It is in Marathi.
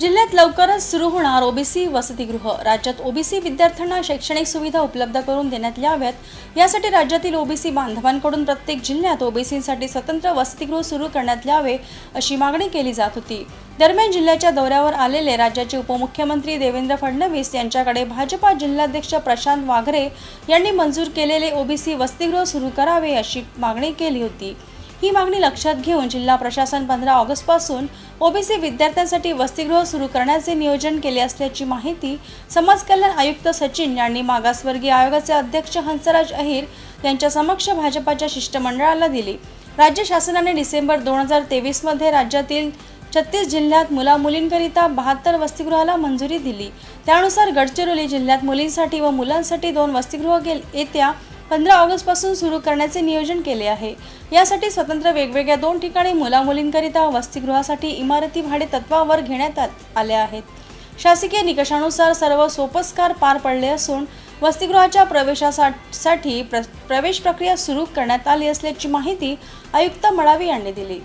जिल्ह्यात लवकरच सुरू होणार ओबीसी वसतिगृह. राज्यात ओबीसी विद्यार्थ्यांना शैक्षणिक सुविधा उपलब्ध करून देण्यात याव्यात. यासाठी राज्यातील ओबीसी बांधवांकडून प्रत्येक जिल्ह्यात ओबीसीसाठी स्वतंत्र वसतिगृह सुरू करण्यात यावे अशी मागणी केली जात होती. दरम्यान जिल्ह्याच्या दौऱ्यावर आलेले राज्याचे उपमुख्यमंत्री देवेंद्र फडणवीस यांच्याकडे भाजपा जिल्हाध्यक्ष प्रशांत वाघरे यांनी मंजूर केलेले ओबीसी वसतिगृह सुरू करावे अशी मागणी केली होती. ही मागणी लक्षात घेऊन जिल्हा प्रशासन पंधरा ऑगस्टपासून ओबीसी विद्यार्थ्यांसाठी वसतिगृह सुरू करण्याचे नियोजन केले असल्याची माहिती समाज कल्याण आयुक्त सचिन यांनी मागासवर्गीय आयोगाचे अध्यक्ष हंसराज अहिर यांच्या समक्ष भाजपाच्या शिष्टमंडळाला दिली. राज्य शासनाने डिसेंबर दोन हजार तेवीसमध्ये राज्यातील छत्तीस जिल्ह्यात मुला मुलींकरिता बहात्तर वसतिगृहाला मंजुरी दिली. त्यानुसार गडचिरोली जिल्ह्यात मुलींसाठी व मुलांसाठी दोन वसतिगृह गेल येत्या पंधरा ऑगस्टपासून सुरू करण्याचे नियोजन केले आहे. यासाठी स्वतंत्र वेगवेगळ्या दोन ठिकाणी मुलामुलींकरिता वसतिगृहासाठी इमारती भाडे तत्वावर घेण्यात आल्या आहेत. शासकीय निकषानुसार सर्व सोपस्कार पार पडले असून वसतिगृहाच्या प्रवेशासाठी प्र प्रवेश प्रक्रिया सुरू करण्यात आली असल्याची माहिती आयुक्त मळावी यांनी दिली.